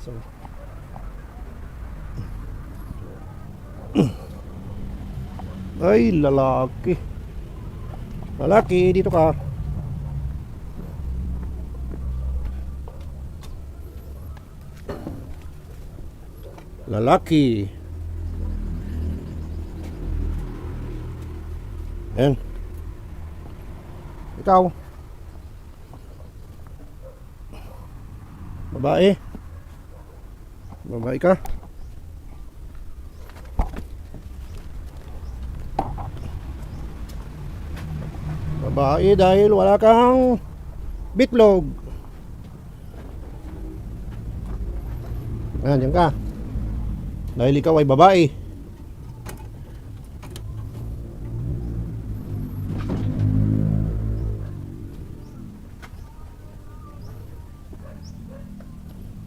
So, ay, lalaki. Lalaki, dito ka. Lalaki. Ayan. Ikaw. Babae. Babae ka. Babae dahil wala kang bitlog. Ayan, yan ka. Dahil ikaw ay babae.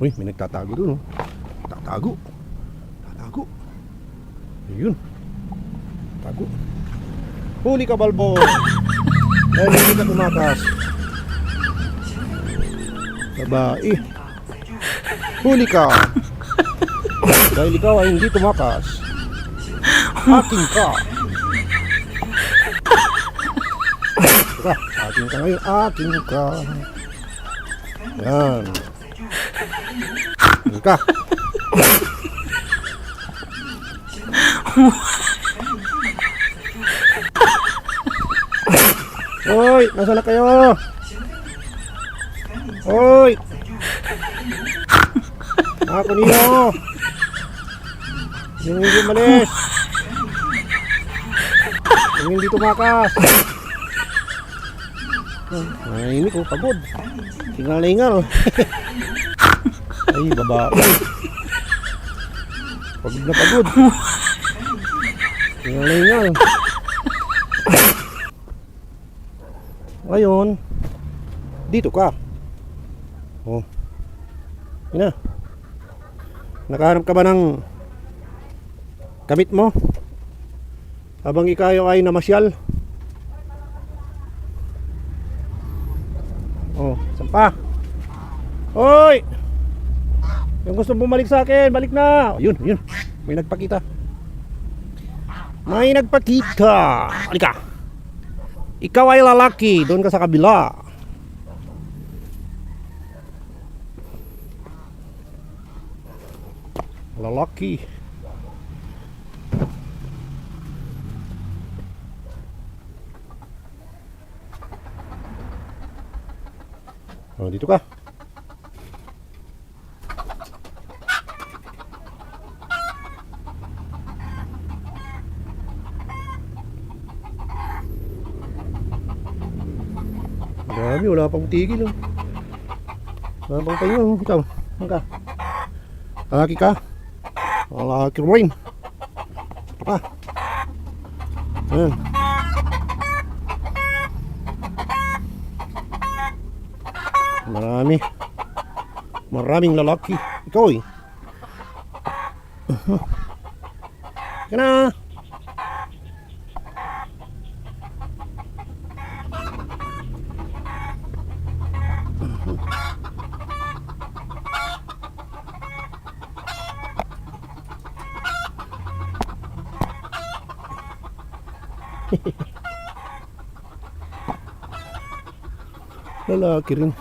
Uy, may nagtatago doon, oh. Tatago. Tatago. Ayun. Tago. Huli ka, Balbo. Dahil hindi ka tumakas. Babae. Huli ka. Dahil ikaw ay hindi tumakas. Akin ka. Teka, akin ka ngayon. Akin ka. Yan. Ka. Hoy, nasa na kayo? Hoy! Ako niyo! Yung hindi malis! Yung hindi tumakas! Ay, ini ko, pagod. Tingalingal. Ay, babae. Pagod na pagod. Tingalingal. Ngayon, dito ka. Oh. Yun na. Nakahanap ka ba ng kamit mo? Habang ikayo ay namasyal? Oh, saan pa? Yung gusto bumalik sa akin, balik na. Yun, yun. May nagpakita. May nagpakita. Halika. Ikaw ay lalaki, doon ka sa kabila. Lalaki. Oh, dito ka. Dami, wala pang tigil. Oh. Wala pang tayo. oh. Ikaw, saan ka? Lalaki ka? Lalaki rin. Ka. Ayan. Marami. Maraming lalaki. Ikaw eh. Ka na. Lalaki rin.